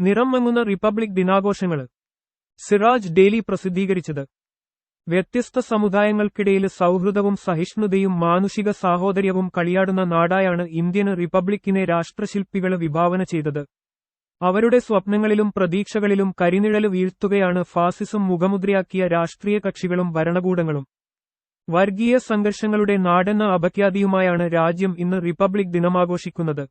നിറം republic ദിനാഘോഷങ്ങൾ Siraj daily പ്രസിദ്ധീകരിച്ചത്. വ്യത്യസ്ത സമുദായങ്ങൾക്കിടയിൽ സൗഹൃദവും സഹിഷ്ണുതയും മാനുഷിക സാഹോദര്യവും കളിയാടുന്ന നാടായാണ് ഇന്ത്യൻ റിപ്പബ്ലിക്കിനെ രാഷ്ട്രശില്പികൾ വിഭാവന ചെയ്തത്. അവരുടെ സ്വപ്നങ്ങളിലും പ്രതീക്ഷകളിലും കരിനിഴൽ വീഴ്ത്തുകയാണ് ഫാസിസം മുഖമുദ്രയാക്കിയ രാഷ്ട്രീയ കക്ഷികളും ഭരണകൂടങ്ങളും. വർഗീയ സംഘർഷങ്ങളുടെ നാടെന്ന അപഖ്യാതിയുമായാണ് രാജ്യം ഇന്ന് റിപ്പബ്ലിക് ദിനമാഘോഷിക്കുന്നത്.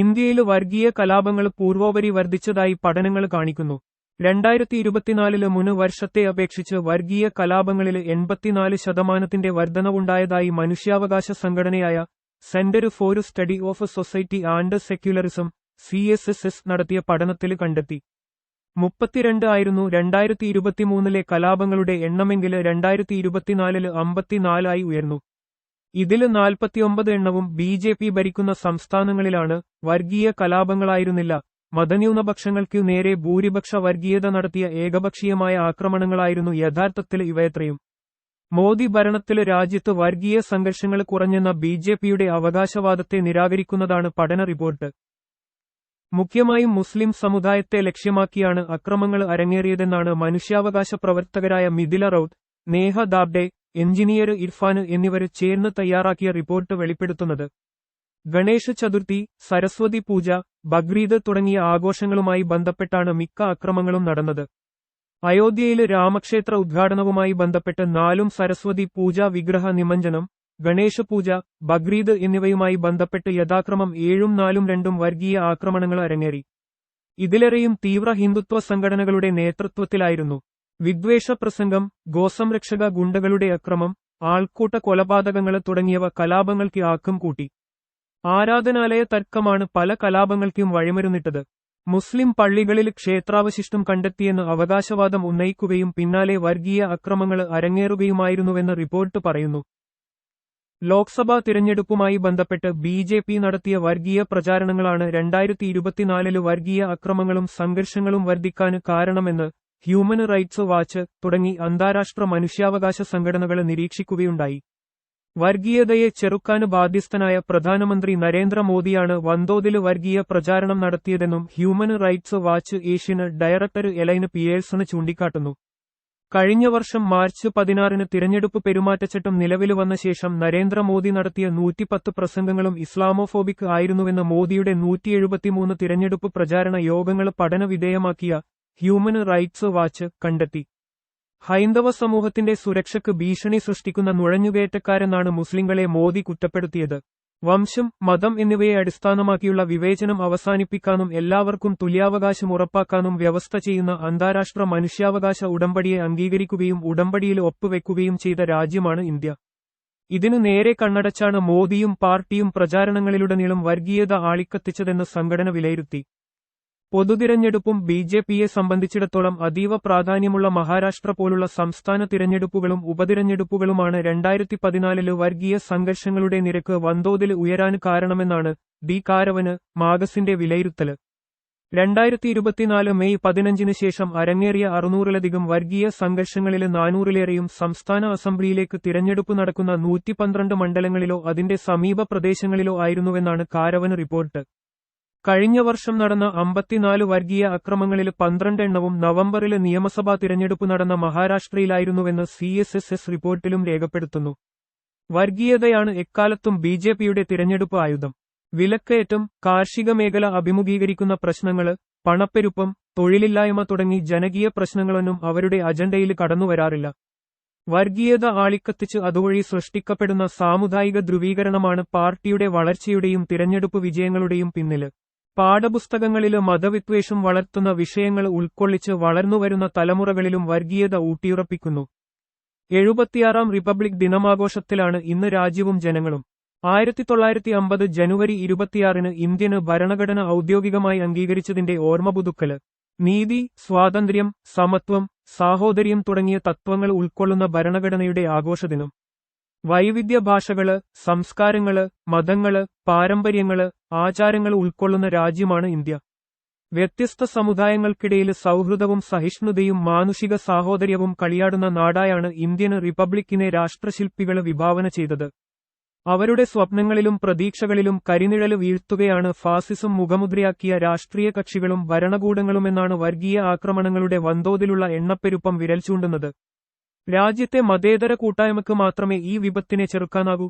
ഇന്ത്യയിൽ വർഗീയ കലാപങ്ങൾ പൂർവോപരി വർദ്ധിച്ചതായി പഠനങ്ങൾ കാണിക്കുന്നു. രണ്ടായിരത്തി ഇരുപത്തിനാലിൽ മുൻ വർഷത്തെ അപേക്ഷിച്ച് വർഗീയ കലാപങ്ങളിൽ എൺപത്തിനാല് ശതമാനത്തിന്റെ വർധനവുണ്ടായതായി മനുഷ്യാവകാശ സംഘടനയായ centre for study of society and secularism C S S S നടത്തിയ പഠനത്തിൽ കണ്ടെത്തി. മുപ്പത്തിരണ്ട് ആയിരുന്നു രണ്ടായിരത്തി ഇരുപത്തിമൂന്നിലെ കലാപങ്ങളുടെ എണ്ണമെങ്കിൽ രണ്ടായിരത്തി ഇരുപത്തിനാലിൽ അമ്പത്തിനാലായി ഉയർന്നു. ഇതിൽ നാൽപ്പത്തിയൊമ്പത് എണ്ണവും ബി ജെ പി ഭരിക്കുന്ന സംസ്ഥാനങ്ങളിലാണ് വർഗീയ കലാപങ്ങളായിരുന്നില്ല. മതന്യൂനപക്ഷങ്ങൾക്കു നേരെ ഭൂരിപക്ഷ വർഗീയത നടത്തിയ ഏകപക്ഷീയമായ ആക്രമണങ്ങളായിരുന്നു യഥാർത്ഥത്തിൽ ഇവയത്രയും. മോദി ഭരണത്തിൽ രാജ്യത്ത് വർഗീയ സംഘർഷങ്ങൾ കുറഞ്ഞെന്ന ബി ജെ പിയുടെ അവകാശവാദത്തെ നിരാകരിക്കുന്നതാണ് പഠന റിപ്പോർട്ട്. മുഖ്യമായും മുസ്ലിം സമുദായത്തെ ലക്ഷ്യമാക്കിയാണ് അക്രമങ്ങൾ അരങ്ങേറിയതെന്നാണ് മനുഷ്യാവകാശ പ്രവർത്തകരായ മിഥില റൌത്ത് നേഹ ദാബ്ഡെ എഞ്ചിനീയർ ഇർഫാന് എന്നിവർ ചേർന്ന് തയ്യാറാക്കിയ റിപ്പോർട്ട് വെളിപ്പെടുത്തുന്നത്. ഗണേശ ചതുർത്ഥി സരസ്വതി പൂജ ബക്രീദ് തുടങ്ങിയ ആഘോഷങ്ങളുമായി ബന്ധപ്പെട്ടാണ് മിക്ക അക്രമങ്ങളും നടന്നത്. അയോധ്യയിൽ രാമക്ഷേത്ര ഉദ്ഘാടനവുമായി ബന്ധപ്പെട്ട് നാലും സരസ്വതി പൂജ വിഗ്രഹ നിമഞ്ജനം ഗണേശ പൂജ ബക്രീദ് എന്നിവയുമായി ബന്ധപ്പെട്ട് യഥാക്രമം ഏഴും നാലും രണ്ടും വർഗീയ ആക്രമണങ്ങൾ അരങ്ങേറി. ഇതിലേറെയും തീവ്ര ഹിന്ദുത്വ സംഘടനകളുടെ നേതൃത്വത്തിലായിരുന്നു. വിദ്വേഷ പ്രസംഗം ഗോസംരക്ഷക ഗുണ്ടകളുടെ അക്രമം ആൾക്കൂട്ട കൊലപാതകങ്ങൾ തുടങ്ങിയവ കലാപങ്ങൾക്ക് ആക്കം കൂട്ടി. ആരാധനാലയ തർക്കമാണ് പല കലാപങ്ങൾക്കും വഴിമരുന്നിട്ടത്. മുസ്ലിം പള്ളികളിൽ ക്ഷേത്രാവശിഷ്ടം കണ്ടെത്തിയെന്ന് അവകാശവാദം ഉന്നയിക്കുകയും പിന്നാലെ വർഗീയ അക്രമങ്ങൾ അരങ്ങേറുകയുമായിരുന്നുവെന്ന് റിപ്പോർട്ട് പറയുന്നു. ലോക്സഭാ തിരഞ്ഞെടുപ്പുമായി ബന്ധപ്പെട്ട് ബി നടത്തിയ വർഗീയ പ്രചാരണങ്ങളാണ് രണ്ടായിരത്തി ഇരുപത്തിനാലിൽ വർഗീയ അക്രമങ്ങളും സംഘർഷങ്ങളും വർദ്ധിക്കാൻ കാരണമെന്ന് ഹ്യൂമൻ റൈറ്റ്സ് വാച്ച് തുടങ്ങി അന്താരാഷ്ട്ര മനുഷ്യാവകാശ സംഘടനകൾ നിരീക്ഷിക്കുകയുണ്ടായി. വർഗീയതയെ ചെറുക്കാന് ബാധ്യസ്ഥനായ പ്രധാനമന്ത്രി നരേന്ദ്രമോദിയാണ് വൻതോതിൽ വർഗീയ പ്രചാരണം നടത്തിയതെന്നും human rights watch Asian director Elaine Pearson ചൂണ്ടിക്കാട്ടുന്നു. കഴിഞ്ഞ വർഷം മാർച്ച് പതിനാറിന് തിരഞ്ഞെടുപ്പ് പെരുമാറ്റച്ചട്ടം നിലവിൽ വന്ന ശേഷം നരേന്ദ്രമോദി നടത്തിയ നൂറ്റിപ്പത്ത് പ്രസംഗങ്ങളും ഇസ്ലാമോഫോബിക് ആയിരുന്നുവെന്ന് മോദിയുടെ നൂറ്റി എഴുപത്തിമൂന്ന് തിരഞ്ഞെടുപ്പ് പ്രചാരണ യോഗങ്ങൾ പഠനവിധേയമാക്കിയ ഹ്യൂമൻ റൈറ്റ്സ് വാച്ച് കണ്ടെത്തി. ഹൈന്ദവ സമൂഹത്തിന്റെ സുരക്ഷയ്ക്ക് ഭീഷണി സൃഷ്ടിക്കുന്ന നുഴഞ്ഞുകയറ്റക്കാരെന്നാണ് മുസ്ലിങ്ങളെ മോദി കുറ്റപ്പെടുത്തിയത്. വംശം മതം എന്നിവയെ അടിസ്ഥാനമാക്കിയുള്ള വിവേചനം അവസാനിപ്പിക്കാനും എല്ലാവർക്കും തുല്യാവകാശം ഉറപ്പാക്കാനും വ്യവസ്ഥ ചെയ്യുന്ന അന്താരാഷ്ട്ര മനുഷ്യാവകാശ ഉടമ്പടിയെ അംഗീകരിക്കുകയും ഉടമ്പടിയിൽ ഒപ്പുവെക്കുകയും ചെയ്ത രാജ്യമാണ് ഇന്ത്യ. ഇതിനു നേരെ കണ്ണടച്ചാണ് മോദിയും പാർട്ടിയും പ്രചാരണങ്ങളിലുടനീളം വർഗീയത ആളിക്കത്തിച്ചതെന്ന് സംഘടന വിലയിരുത്തി. പൊതുതിരഞ്ഞെടുപ്പും ബി ജെ പിയെ സംബന്ധിച്ചിടത്തോളം അതീവ പ്രാധാന്യമുള്ള മഹാരാഷ്ട്ര പോലുള്ള സംസ്ഥാന തിരഞ്ഞെടുപ്പുകളും ഉപതിരഞ്ഞെടുപ്പുകളുമാണ് രണ്ടായിരത്തി പതിനാലിൽ വർഗീയ സംഘർഷങ്ങളുടെ നിരക്ക് വൻതോതിൽ ഉയരാൻ കാരണമെന്നാണ് ഡി കാരവന് മാഗസിന്റെ വിലയിരുത്തൽ രണ്ടായിരത്തി ഇരുപത്തിനാല് മെയ് പതിനഞ്ചിന് ശേഷം അരങ്ങേറിയ അറുന്നൂറിലധികം വർഗീയ സംഘർഷങ്ങളിലെ നാനൂറിലേറെയും സംസ്ഥാന അസംബ്ലിയിലേക്ക് തിരഞ്ഞെടുപ്പ് നടക്കുന്ന നൂറ്റി പന്ത്രണ്ട് മണ്ഡലങ്ങളിലോ അതിന്റെ സമീപ പ്രദേശങ്ങളിലോ ആയിരുന്നുവെന്നാണ് കാരവന് റിപ്പോർട്ട്. കഴിഞ്ഞ വർഷം നടന്ന അമ്പത്തിനാല് വർഗീയ അക്രമങ്ങളിൽ പന്ത്രണ്ട് എണ്ണവും നവംബറിലെ നിയമസഭാ തിരഞ്ഞെടുപ്പ് നടന്ന മഹാരാഷ്ട്രയിലായിരുന്നുവെന്ന് സി എസ് എസ് എസ് റിപ്പോർട്ടിലും രേഖപ്പെടുത്തുന്നു. വർഗീയതയാണ് എക്കാലത്തും ബി ജെ പിയുടെ തിരഞ്ഞെടുപ്പ് ആയുധം. വിലക്കയറ്റം കാർഷിക മേഖല അഭിമുഖീകരിക്കുന്ന പ്രശ്നങ്ങൾ പണപ്പെരുപ്പം തൊഴിലില്ലായ്മ തുടങ്ങി ജനകീയ പ്രശ്നങ്ങളൊന്നും അവരുടെ അജണ്ടയിൽ കടന്നുവരാറില്ല. വർഗീയത ആളിക്കത്തിച്ച് അതുവഴി സൃഷ്ടിക്കപ്പെടുന്ന സാമുദായിക ധ്രുവീകരണമാണ് പാർട്ടിയുടെ വളർച്ചയുടെയും തിരഞ്ഞെടുപ്പ് വിജയങ്ങളുടെയും പിന്നിൽ. പാഠപുസ്തകങ്ങളിൽ മതവിദ്വേഷം വളർത്തുന്ന വിഷയങ്ങൾ ഉൾക്കൊള്ളിച്ച് വളർന്നുവരുന്ന തലമുറകളിലും വർഗീയത ഊട്ടിയുറപ്പിക്കുന്നു. എഴുപത്തിയാറാം റിപ്പബ്ലിക് ദിനമാഘോഷത്തിലാണ് ഇന്ന് രാജ്യവും ജനങ്ങളും. ആയിരത്തി തൊള്ളായിരത്തി അമ്പത് ജനുവരി ഇരുപത്തിയാറിന് ഇന്ത്യന് ഭരണഘടന ഔദ്യോഗികമായി അംഗീകരിച്ചതിന്റെ ഓർമ്മ പുതുക്കൽ നീതി സ്വാതന്ത്ര്യം സമത്വം സാഹോദര്യം തുടങ്ങിയ തത്വങ്ങൾ ഉൾക്കൊള്ളുന്ന ഭരണഘടനയുടെ ആഘോഷദിനം. വൈവിധ്യ ഭാഷകൾ സംസ്കാരങ്ങൾ മതങ്ങൾ പാരമ്പര്യങ്ങൾ ആചാരങ്ങൾ ഉൾക്കൊള്ളുന്ന രാജ്യമാണ് ഇന്ത്യ. വ്യത്യസ്ത സമുദായങ്ങൾക്കിടയിൽ സൗഹൃദവും സഹിഷ്ണുതയും മാനുഷിക സാഹോദര്യവും കളിയാടുന്ന നാടായാണ് ഇന്ത്യൻ റിപ്പബ്ലിക്കിനെ രാഷ്ട്രശില്പികൾ വിഭാവന ചെയ്തത്. അവരുടെ സ്വപ്നങ്ങളിലും പ്രതീക്ഷകളിലും കരിനിഴൽ വീഴ്ത്തുകയാണ് ഫാസിസം മുഖമുദ്രയാക്കിയ രാഷ്ട്രീയ കക്ഷികളും ഭരണകൂടങ്ങളുമെന്നാണ് വർഗീയ ആക്രമണങ്ങളുടെ വൻതോതിലുള്ള എണ്ണപ്പെരുപ്പം വിരൽ ചൂണ്ടുന്നത് രാജ്യത്തെ മതേതര കൂട്ടായ്മക്ക് മാത്രമേ ഈ വിപത്തിനെ ചെറുക്കാനാകൂ.